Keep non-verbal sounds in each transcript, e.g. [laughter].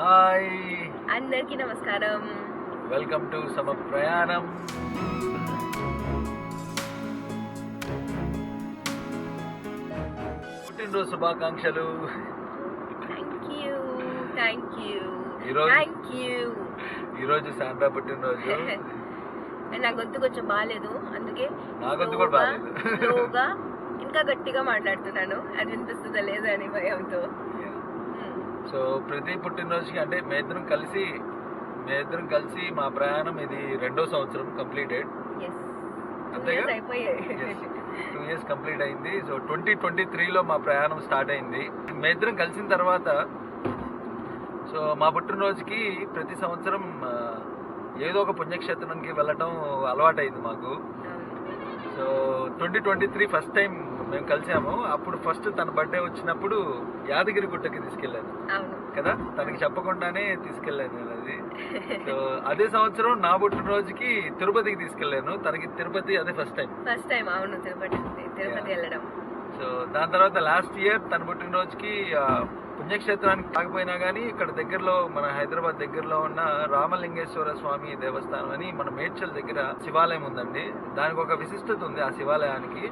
Hi అందరికీ నమస్కారం. Welcome to సమ ప్రయాణం పుట్టినరోజు శుభాకాంక్షలు. థ్యాంక్ యూ థ్యాంక్ యూ ఈరోజు- థ్యాంక్ యూ ఈరోజు శాండ్రా పుట్టినరోజు. [laughs] నా గొంతు కొంచెం బాగాలేదు అందుకే నా గొంతు కూడా బాగాలేదు. [laughs] ఇంకా గట్టిగా మాట్లాడుతున్నాను. అది వినిపిస్తుందా లేదా అని భయంతో. సో ప్రతి పుట్టినరోజుకి అంటే మీ ఇద్దరం కలిసి మీ ఇద్దరం కలిసి మా ప్రయాణం ఇది రెండో సంవత్సరం కంప్లీటెడ్. అంతేగా? టూ ఇయర్స్ కంప్లీట్ అయింది. సో ట్వంటీ ట్వంటీ త్రీలో మా ప్రయాణం స్టార్ట్ అయింది. మీ ఇద్దరం కలిసిన తర్వాత సో మా పుట్టినరోజుకి ప్రతి సంవత్సరం ఏదో ఒక పుణ్యక్షేత్రానికి వెళ్ళటం అలవాటైంది మాకు. So twenty twenty three first time మేము కలిసాము. అప్పుడు ఫస్ట్ తన బర్త్డే వచ్చినప్పుడు యాదగిరి గుట్టకి తీసుకెళ్ళాను. కదా? తనకి చెప్పకుండానే తీసుకెళ్ళాను నేను అది. [laughs] సో అదే సంవత్సరం నా పుట్టినరోజుకి తిరుపతికి తీసుకెళ్ళాను. తనకి తిరుపతి అదే ఫస్ట్ టైం ఫస్ట్ టైం అవును తిరుపతి తిరుపతి. వెళ్ళడం. సో దాని తర్వాత లాస్ట్ ఇయర్ తన పుట్టినరోజుకి పుణ్యక్షేత్రానికి కాకపోయినా కానీ ఇక్కడ దగ్గరలో మన హైదరాబాద్ దగ్గరలో ఉన్న రామలింగేశ్వర స్వామి దేవస్థానం అని మన మేడ్చల్ దగ్గర శివాలయం ఉందండి. దానికి ఒక విశిష్టత ఉంది ఆ శివాలయానికి.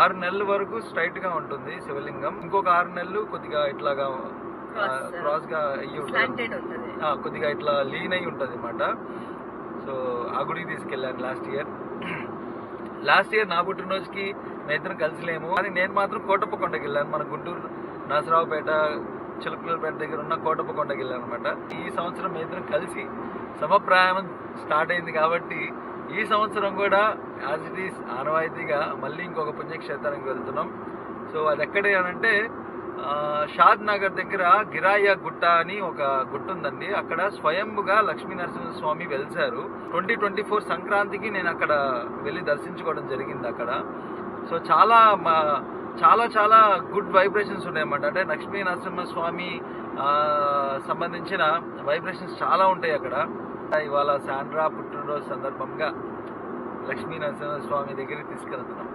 ఆరు నెలల వరకు స్ట్రైట్గా ఉంటుంది శివలింగం. ఇంకొక ఆరు నెలలు కొద్దిగా ఇట్లాగా. క్రాస్గా అయ్యి ఉంటుంది. కొద్దిగా ఇట్లా లీన్ అయి ఉంటుంది అనమాట సో ఆ గుడికి తీసుకెళ్ళాను లాస్ట్ ఇయర్ లాస్ట్ ఇయర్ నా పుట్టినరోజుకి మేము ఇద్దరం కలిసిలేము. కానీ నేను మాత్రం కోటప్ప కొండకి వెళ్ళాను. మన గుంటూరు నాసరావుపేట చిలుకలపేట దగ్గర ఉన్న కోటప్పకొండకి వెళ్ళానమాట వెళ్ళాను అనమాట ఈ సంవత్సరం ఇద్దరం కలిసి సమప్రాయం స్టార్ట్ అయింది కాబట్టి ఈ సంవత్సరం కూడా యాజ్ ఇట్ ఈస్ ఆనవాయితీగా మళ్ళీ ఇంకొక పుణ్యక్షేత్రానికి వెళ్తున్నాం. సో అది ఎక్కడ అంటే షాద్ నగర్ దగ్గర గిరాయ గుట్ట అని ఒక గుట్ట ఉందండి. అక్కడ స్వయంగా లక్ష్మీ నరసింహస్వామి స్వామి వెలిసారు ట్వంటీ ట్వంటీ ఫోర్ సంక్రాంతికి నేను అక్కడ వెళ్ళి దర్శించుకోవడం జరిగింది అక్కడ. సో చాలా మా- చాలా చాలా గుడ్ వైబ్రేషన్స్ ఉన్నాయన్నమాట. అంటే లక్ష్మీ నరసింహ స్వామి సంబంధించిన వైబ్రేషన్స్ చాలా ఉంటాయి అక్కడ. ఇవాళ శాండ్రా పుట్టినరోజు సందర్భంగా లక్ష్మీ నరసింహ స్వామి దగ్గరికి తీసుకెళ్తున్నాం.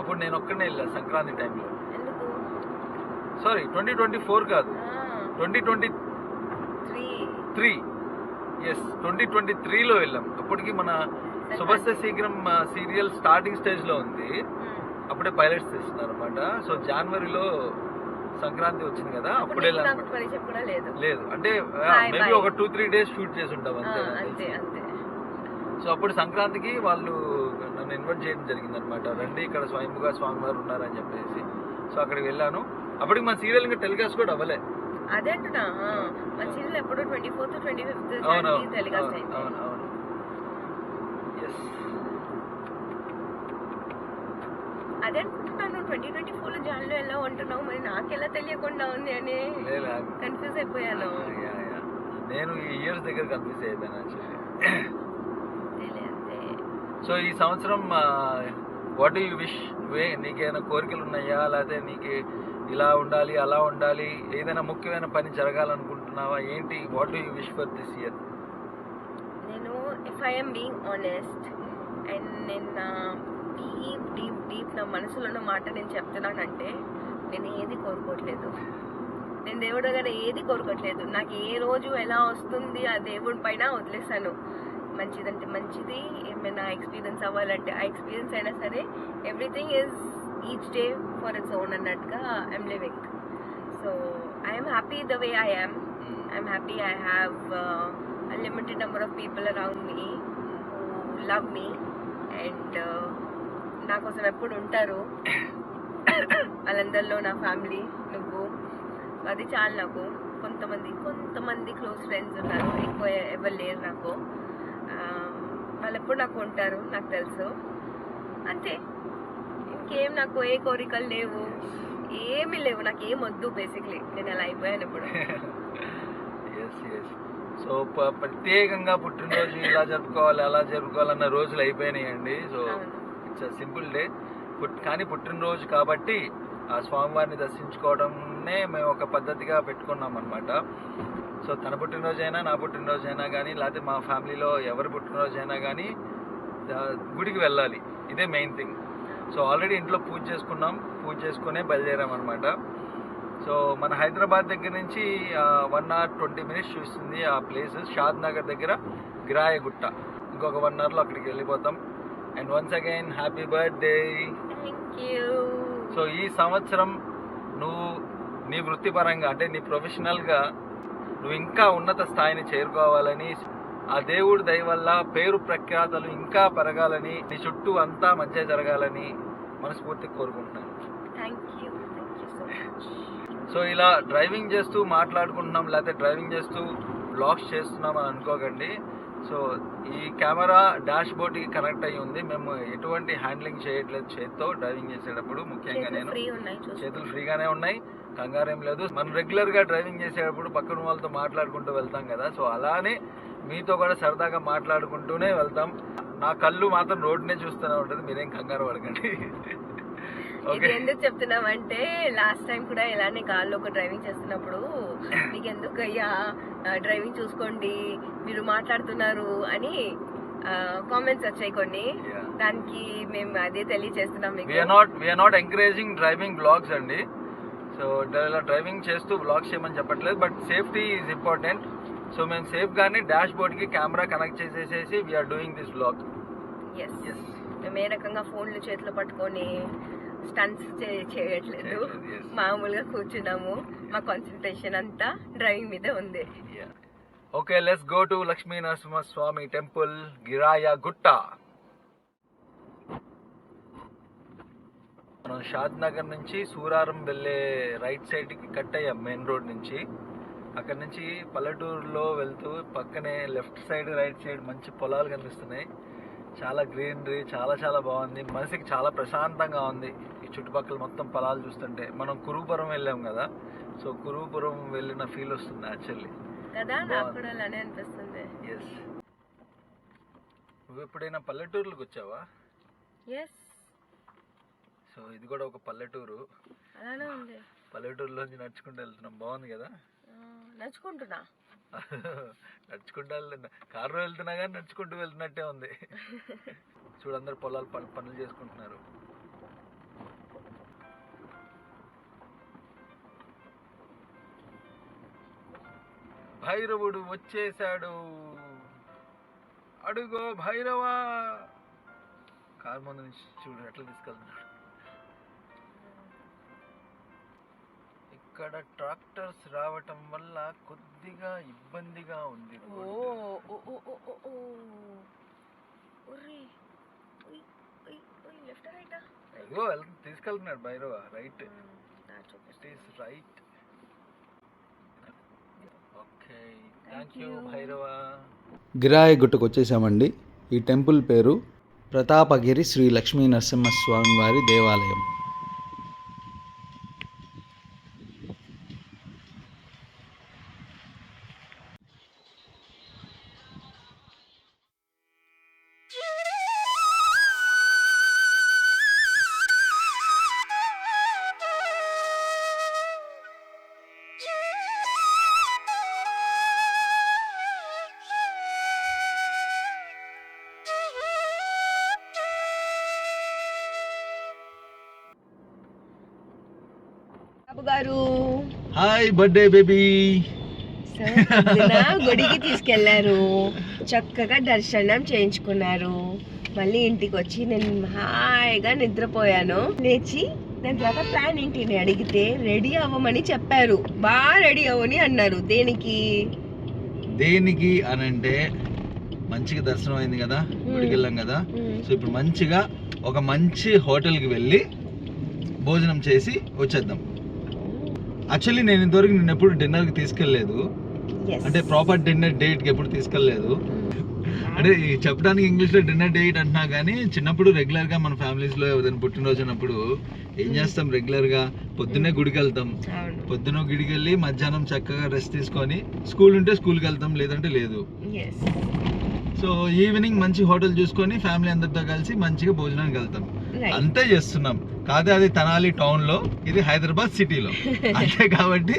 అప్పుడు నేను ఒక్కనే వెళ్ళా సంక్రాంతి టైంలో సారీ ట్వంటీ ట్వంటీ ఫోర్ కాదు. Twenty twenty three three yes twenty twenty త్రీలో వెళ్ళాం. అప్పటికి మన శుభస్య శీఘ్రం సీరియల్ స్టార్టింగ్ స్టేజ్లో ఉంది. అప్పుడే పైలట్స్ చేస్తున్నారు అనమాట సో జనవరిలో సంక్రాంతి వచ్చింది కదా అప్పుడు లేదు. అంటే మేబీ. ఒక టూ త్రీ డేస్ షూట్ చేసి ఉంటాం అంతే సో అప్పుడు సంక్రాంతికి వాళ్ళు నన్ను ఇన్వైట్ చేయడం జరిగింది అనమాట రండి ఇక్కడ స్వయంగా స్వామివారు ఉన్నారని చెప్పేసి. సో అక్కడికి వెళ్ళాను. అప్పటికి మన సీరియల్ ఇంకా టెలికాస్ట్ కూడా అవ్వలే. అదే అంటున్నా మన సీరియల్ ఎప్పుడు ట్వంటీ ఫోర్త్ ట్వంటీ ఫిఫ్త్ అవును టెలికాస్ట్ అవును. అవును ఎస్ అదే అనుకుంటున్నాను ట్వంటీ ట్వంటీ ఫోర్లో జాన్లో ఎలా ఉంటున్నావు? మరి నాకెలా తెలియకుండా ఉంది అని కన్ఫ్యూజ్ అయిపోయాను. నేను ఈ ఇయర్స్ దగ్గర కన్ఫ్యూజ్ అయిపోయాను సో ఈ సంవత్సరం వాట్ యూ విష్ వే నీకేమైనా కోరికలు ఉన్నాయా? లేకపోతే నీకు ఇలా ఉండాలి అలా ఉండాలి ఏదైనా ముఖ్యమైన పని జరగాలనుకుంటున్నావా? ఏంటి what you wish for this year if I'm being honest and నేను నా డీప్ డీప్ డీప్ నా మనసులో ఉన్న మాట నేను చెప్తున్నానంటే నేను ఏది కోరుకోవట్లేదు నేను దేవుడు దగ్గర ఏది కోరుకోవట్లేదు నాకు ఏ రోజు ఎలా వస్తుంది ఆ దేవుడి పైన వదిలేసాను మంచిదంటే మంచిది ఏమైనా ఎక్స్పీరియన్స్ అవ్వాలంటే ఆ ఎక్స్పీరియన్స్ అయినా సరే everything is each day for its own అన్నట్టుగా I'm living so I'm happy the way I am I'm happy I have uh, a limited number of people around me who love me and uh, నా కోసం ఎప్పుడు ఉంటారు? వాళ్ళందరిలో నా family నువ్వు. అది చాలు నాకు. కొంతమంది కొంతమంది క్లోజ్ ఫ్రెండ్స్ ఉన్నారు ఎక్కువ ఎవరు లేరు నాకు. వాళ్ళు ఎప్పుడు నాకు ఉంటారు? నాకు తెలుసు. అంతే. ఇంకేం నాకు? ఏ కోరికలు లేవు. ఏమీ లేవు. నాకు ఏం వద్దు బేసిక్లీ నేను అలా అయిపోయాను ఇప్పుడు. [laughs] సో ప్రత్యేకంగా పుట్టినరోజు ఇలా జరుపుకోవాలి అలా జరుపుకోవాలన్న రోజులు అయిపోయినాయండి. So. It's simple day. Put కానీ పుట్టినరోజు కాబట్టి ఆ స్వామివారిని దర్శించుకోవడంనే మేము ఒక పద్ధతిగా పెట్టుకున్నాం అనమాట సో తన పుట్టినరోజైనా నా పుట్టినరోజైనా కానీ లేకపోతే మా ఫ్యామిలీలో ఎవరి పుట్టినరోజైనా కానీ గుడికి వెళ్ళాలి. ఇదే మెయిన్ థింగ్. సో ఆల్రెడీ ఇంట్లో పూజ చేసుకున్నాం. పూజ చేసుకునే బయలుదేరాం అనమాట సో మన హైదరాబాద్ దగ్గర నుంచి వన్ అవర్ ట్వంటీ మినిట్స్ చూస్తుంది ఆ ప్లేస్ షాద్ నగర్ దగ్గర గిరాయగుట్ట. ఇంకొక వన్ అవర్లో అక్కడికి వెళ్ళిపోతాం. And once again happy birthday so ఈ సంవత్సరం నువ్వు నీ వృత్తిపరంగా అంటే నీ ప్రొఫెషనల్గా నువ్వు ఇంకా ఉన్నత స్థాయిని చేరుకోవాలని ఆ దేవుడి దయ వల్ల పేరు ప్రఖ్యాతలు ఇంకా పెరగాలని నీ చుట్టూ అంతా మంచిగా జరగాలని మనస్ఫూర్తిగా కోరుకుంటున్నాను. థ్యాంక్ యూ సో ఇలా డ్రైవింగ్ చేస్తూ మాట్లాడుకుంటున్నాం లేకపోతే డ్రైవింగ్ చేస్తూ బ్లాగ్స్ చేస్తున్నాం అని అనుకోకండి. సో ఈ కెమెరా డాష్ బోర్డ్కి కనెక్ట్ అయ్యి ఉంది. మేము ఎటువంటి హ్యాండ్లింగ్ చేయట్లేదు చేత్తో డ్రైవింగ్ చేసేటప్పుడు. ముఖ్యంగా నేను చేతులు ఫ్రీగానే ఉన్నాయి. కంగారు ఏం లేదు. మనం రెగ్యులర్గా డ్రైవింగ్ చేసేటప్పుడు పక్కన వాళ్ళతో మాట్లాడుకుంటూ వెళ్తాం కదా. సో అలానే మీతో కూడా సరదాగా మాట్లాడుకుంటూనే వెళ్తాం. నా కళ్ళు మాత్రం రోడ్డునే చూస్తూనే ఉంటుంది. మీరేం కంగారు పడకండి. ఇది ఎందుకు చెప్తున్నామంటే లాస్ట్ టైం కూడా ఇలానే కార్లో ఒక డ్రైవింగ్ చేస్తున్నప్పుడు మీకు ఎందుకు అయ్యా డ్రైవింగ్ చూసుకోండి మీరు మాట్లాడుతున్నారు అని కామెంట్స్ వచ్చాయి కొన్ని. దానికి మేము అదే తెలియజేస్తున్నాం మీకు. Not not encouraging driving blogs అండి. సో ఇలా డ్రైవింగ్ చేస్తూ బ్లాగ్స్ చేయమని చెప్పట్లేదు but safety is important so మేము సేఫ్ గానీ డాష్ బోర్డ్కి camera connect చేసేసేసి we're doing this blog yes yes మేము ఏ రకంగా ఫోన్లు చేతిలో పట్టుకొని స్టన్స్ చేయట్లేదు. మామూలుగా కూర్చున్నాము. మా కాన్సన్ట్రేషన్ అంతా డ్రైవింగ్ మీదే ఉంది. Okay let's go to Lakshmi Narasimha Swamy temple Giraya Gutta. మనం షాద్ నగర్ నుంచి సూరారం వెళ్ళే రైట్ సైడ్కి కట్ అయ్యాం మెయిన్ రోడ్ నుంచి. అక్కడ నుంచి పల్లెటూరులో వెళ్తూ పక్కనే లెఫ్ట్ సైడ్ రైట్ సైడ్ మంచి పొలాలు కనిపిస్తున్నాయి. చాలా గ్రీనరీ చాలా చాలా బాగుంది. మనసుకి చాలా ప్రశాంతంగా ఉంది ఈ చుట్టుపక్కల మొత్తం పొలాలు చూస్తుంటే. మనం కురుపురం వెళ్ళాం కదా. సో కురుపురం వెళ్ళిన ఫీల్ వస్తుంది యాక్చువల్లీ ఎస్ నువ్వు ఎప్పుడైనా పల్లెటూరులకు వచ్చావా? ఎస్ సో ఇది కూడా ఒక పల్లెటూరు. పల్లెటూరులోంచి నడుచుకుంటూ వెళ్తున్నాం. బాగుంది కదా? నడుచుకుంటున్నా. నడుచుకుంటూ వెళ్తున్నా కారులో వెళ్తున్నా కానీ నడుచుకుంటూ వెళ్తున్నట్టే ఉంది. చూడందరూ పొలాలు పనులు చేసుకుంటున్నారు. భైరవుడు వచ్చేసాడు అడుగో భైరవా. కారు ముందు నుంచి చూడు ఎట్లా తీసుకెళ్తున్నాడు. ఇక్కడ ట్రాక్టర్స్ రావటం వల్ల కొద్దిగా ఇబ్బందిగా ఉంది ఓ ఓ ఓ ఓ ఓ ఓ ఒర్రి ఉయ్ ఉయ్ ఉయ్ లెఫ్ట్ రైటా? ఇదిగో వెళ్- తీసుకెళ్తున్నాడు Bhairava right. It is right okay thank you. Bhairava. Girayi గుట్టకు వచ్చేసామండి. ఈ టెంపుల్ పేరు ప్రతాపగిరి శ్రీ లక్ష్మీ నరసింహస్వామి వారి దేవాలయం. బాబు గారు. హాయ్ బర్త్డే బేబీ గుడికి తీసుకెళ్ళారు. చక్కగా దర్శనం చేయించుకున్నారు. మళ్ళీ ఇంటికి వచ్చి నేను హాయిగా నిద్రపోయాను. లేచి దాని తర్వాత ప్లాన్ ఏంటి అని అడిగితే రెడీ అవ్వమని చెప్పారు. బాగా రెడీ అవ్వని అన్నారు. దేనికి? దేనికి అని అంటే మంచిగా దర్శనం అయింది కదా గుడికి వెళ్ళాం కదా. సో ఇప్పుడు మంచిగా ఒక మంచి హోటల్కి వెళ్ళి భోజనం చేసి వచ్చేద్దాం. యాక్చువల్లీ నేను ఇంతవరకు నేను ఎప్పుడు డిన్నర్కి తీసుకెళ్ళలేదు. అంటే ప్రాపర్ డిన్నర్ డేట్కి ఎప్పుడు తీసుకెళ్ళలేదు. అంటే ఈ చెప్పడానికి ఇంగ్లీష్లో డిన్నర్ డేట్ అంటున్నా కానీ చిన్నప్పుడు రెగ్యులర్గా మన ఫ్యామిలీస్లో ఏదైనా పుట్టినరోజు అన్నప్పుడు ఏం చేస్తాం రెగ్యులర్గా పొద్దున్నే గుడికి వెళ్తాం పొద్దున గుడికి వెళ్ళి మధ్యాహ్నం చక్కగా రెస్ట్ తీసుకొని స్కూల్ ఉంటే స్కూల్కి వెళ్తాం లేదంటే లేదు. సో ఈవినింగ్ మంచి హోటల్ చూసుకొని ఫ్యామిలీ అందరితో కలిసి మంచిగా భోజనానికి వెళ్తాం. అంతే చేస్తున్నాం. కాదే అది తెనాలి టౌన్లో ఇది హైదరాబాద్ సిటీలో అంతే కాబట్టి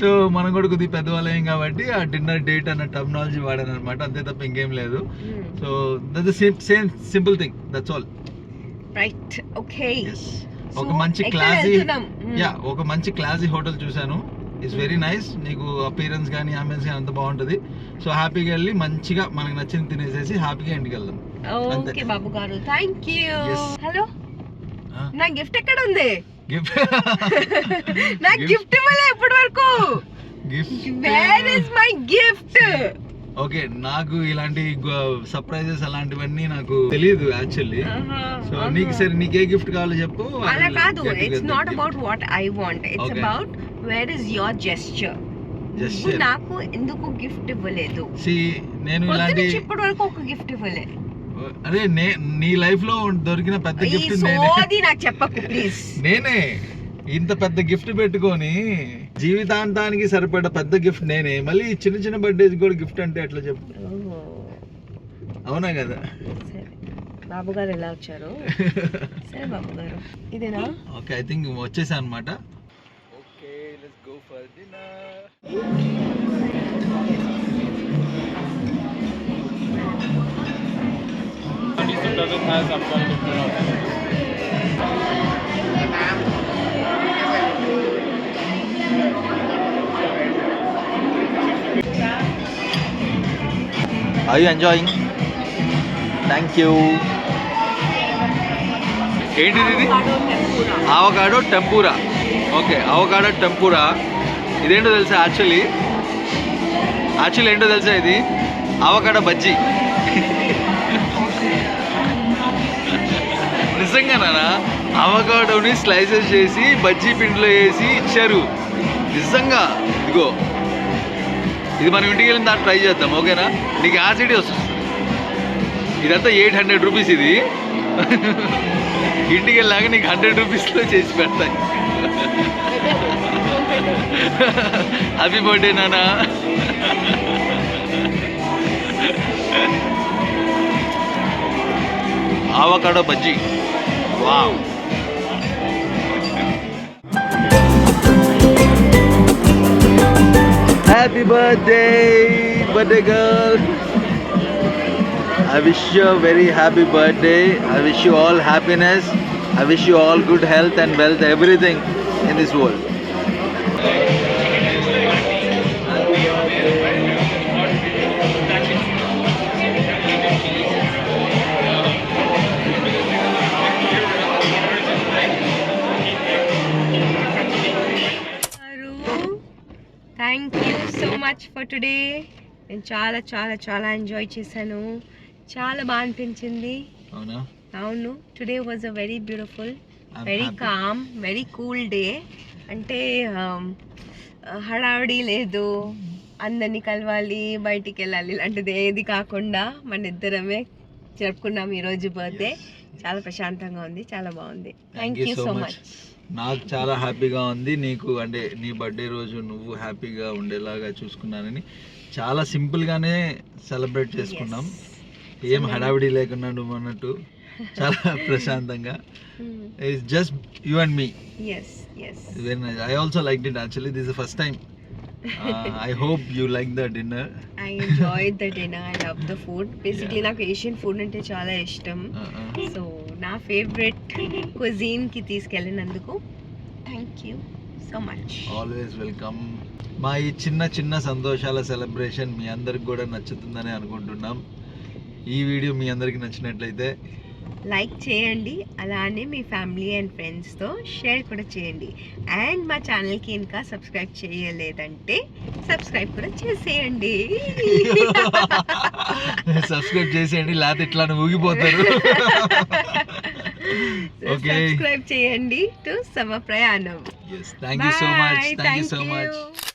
సో మనం కూడా కొద్దిగా పెద్దవాళ్ళం కాబట్టి ఆ డిన్నర్ డేట్ అన్న టర్మినాలజీ వాడాను అనమాట అంతే తప్ప ఇంకేం లేదు. So that same same simple thing that's all right okay ఒక మంచి క్లాసీ వెళ్తున్నాం? Hmm. యా ఒక మంచి క్లాసీ హోటల్ చూశాను. ఇట్స్ వెరీ నైస్ నీకు అపీరెన్స్ కానీ అంబియన్స్ కానీ అంత బాగుంటుంది. సో హ్యాపీగా వెళ్ళి మంచిగా మనకు నచ్చింది తినేసేసి హ్యాపీగా ఇంటికి వెళ్దాం. ఓకే బాబు గారు. Thank you. హలో నా గిఫ్ట్ ఎక్కడ ఉంది గిఫ్ట్ నా? గిఫ్ట్ ఇవ్వలే ఇప్పటి వరకు where is my gift okay నాకు ఇలాంటి సర్ప్రైజెస్ అలాంటివన్నీ నాకు తెలియదు యాక్చువల్లీ సో నీకు సరే నీకు గిఫ్ట్ కావాలో చెప్పు. అలా కాదు it's not. About what I want it's. About where is your gesture. నాకు ఎందుకు గిఫ్ట్ ఇవ్వలేదు? నేను ఇలాంటి ఇప్పటి వరకు ఒక గిఫ్ట్ ఇవ్వలే. అదే నే నీ లైఫ్లో దొరికిన పెద్ద గిఫ్ట్ నేనే. సోది నాకు చెప్పకు ప్లీజ్ నేనే. ఇంత పెద్ద గిఫ్ట్ పెట్టుకొని జీవితాంతానికి సరిపడ పెద్ద గిఫ్ట్ నేనే. మళ్ళీ చిన్న చిన్న బర్త్డేస్ కూడా గిఫ్ట్ అంటే ఎట్లా చెప్పు? అవునా కదా? సరే. బాబు గారు ఎలా వచ్చారు? [laughs] సరే బాబు గారు ఇదేనా? ఓకే ఐ థింక్ వచ్చేసా అనమాట okay let's go for dinner I enjoying thank you ఏంటిది ఇది? Avocado tempura okay avocado tempura ఇదేంటో తెలుసా యాక్చువల్లీ యాక్చువల్లీ ఏంటో తెలుసా ఇది? అవకాడో బజ్జీ నిజంగానా అవకాడోని స్లైసెస్ చేసి బజ్జీ పిండిలో వేసి ఇచ్చారు. నిజంగా ఇదిగో. ఇది మనం ఇంటికి వెళ్ళిన దాన్ని ట్రై చేద్దాం ఓకేనా? నీకు యాసిడ్ వస్తుంది. ఇదంతా ఎయిట్ హండ్రెడ్ రూపీస్ ఇది. ఇంటికి వెళ్ళాక నీకు హండ్రెడ్ రూపీస్లో చేసి పెడతాయి హ్యాపీ బర్త్డే నానా avocado bajji. Wow. Happy birthday, birthday girl. I wish you a very happy birthday. I wish you all happiness. I wish you all good health and wealth, everything in this world. నేను చాలా చాలా చాలా enjoy చేశాను. చాలా బాగా అనిపించింది. అవునా? అవును. Today was a very beautiful very. Calm very cool day అంటే um, హడావిడి లేదు. అందరినీ కలవాలి బయటికి వెళ్ళాలి ఇలాంటిది ఏది కాకుండా మన ఇద్దరమే జరుపుకున్నాం ఈరోజు బర్త్డే చాలా ప్రశాంతంగా ఉంది చాలా బాగుంది. థ్యాంక్ యూ సో మచ్ నాకు చాలా హ్యాపీగా ఉంది. నీకు అంటే నీ బర్త్డే రోజు నువ్వు హ్యాపీగా ఉండేలాగా చూసుకున్నానని చాలా సింపుల్గానే సెలబ్రేట్ చేసుకున్నాం. ఏం హడావిడి లేకుండా నువ్వు అన్నట్టు చాలా [laughs] ప్రశాంతంగా. It's just you and me very nice I also like it actually this first time I hope you like the dinner I enjoy the dinner I love the food basically నాకు Asian food అంటే చాలా ఇష్టం. So నా ఫేవరెట్కి తీసుకెళ్ళినందుకు thank you so much always welcome మా ఈ చిన్న చిన్న సంతోషాల సెలబ్రేషన్ మీ అందరికి కూడా నచ్చుతుందని అనుకుంటున్నాం. ఈ వీడియో మీ అందరికి నచ్చినట్లయితే లైక్ చేయండి అలానే మీ ఫ్యామిలీ అండ్ ఫ్రెండ్స్తో షేర్ కూడా చేయండి. అండ్ మా ఛానల్కి ఇంకా సబ్స్క్రైబ్ చేయలేదంటే సబ్స్క్రైబ్ కూడా చేసేయండి. [laughs] సబ్స్క్రైబ్ చేసేయండి లేకపోతే ఇట్లా ఊగిపోతారు. [laughs] ఓకే సబ్స్క్రైబ్ చేయండి to Sama Prayanam thank you so much. Thank you so you. Much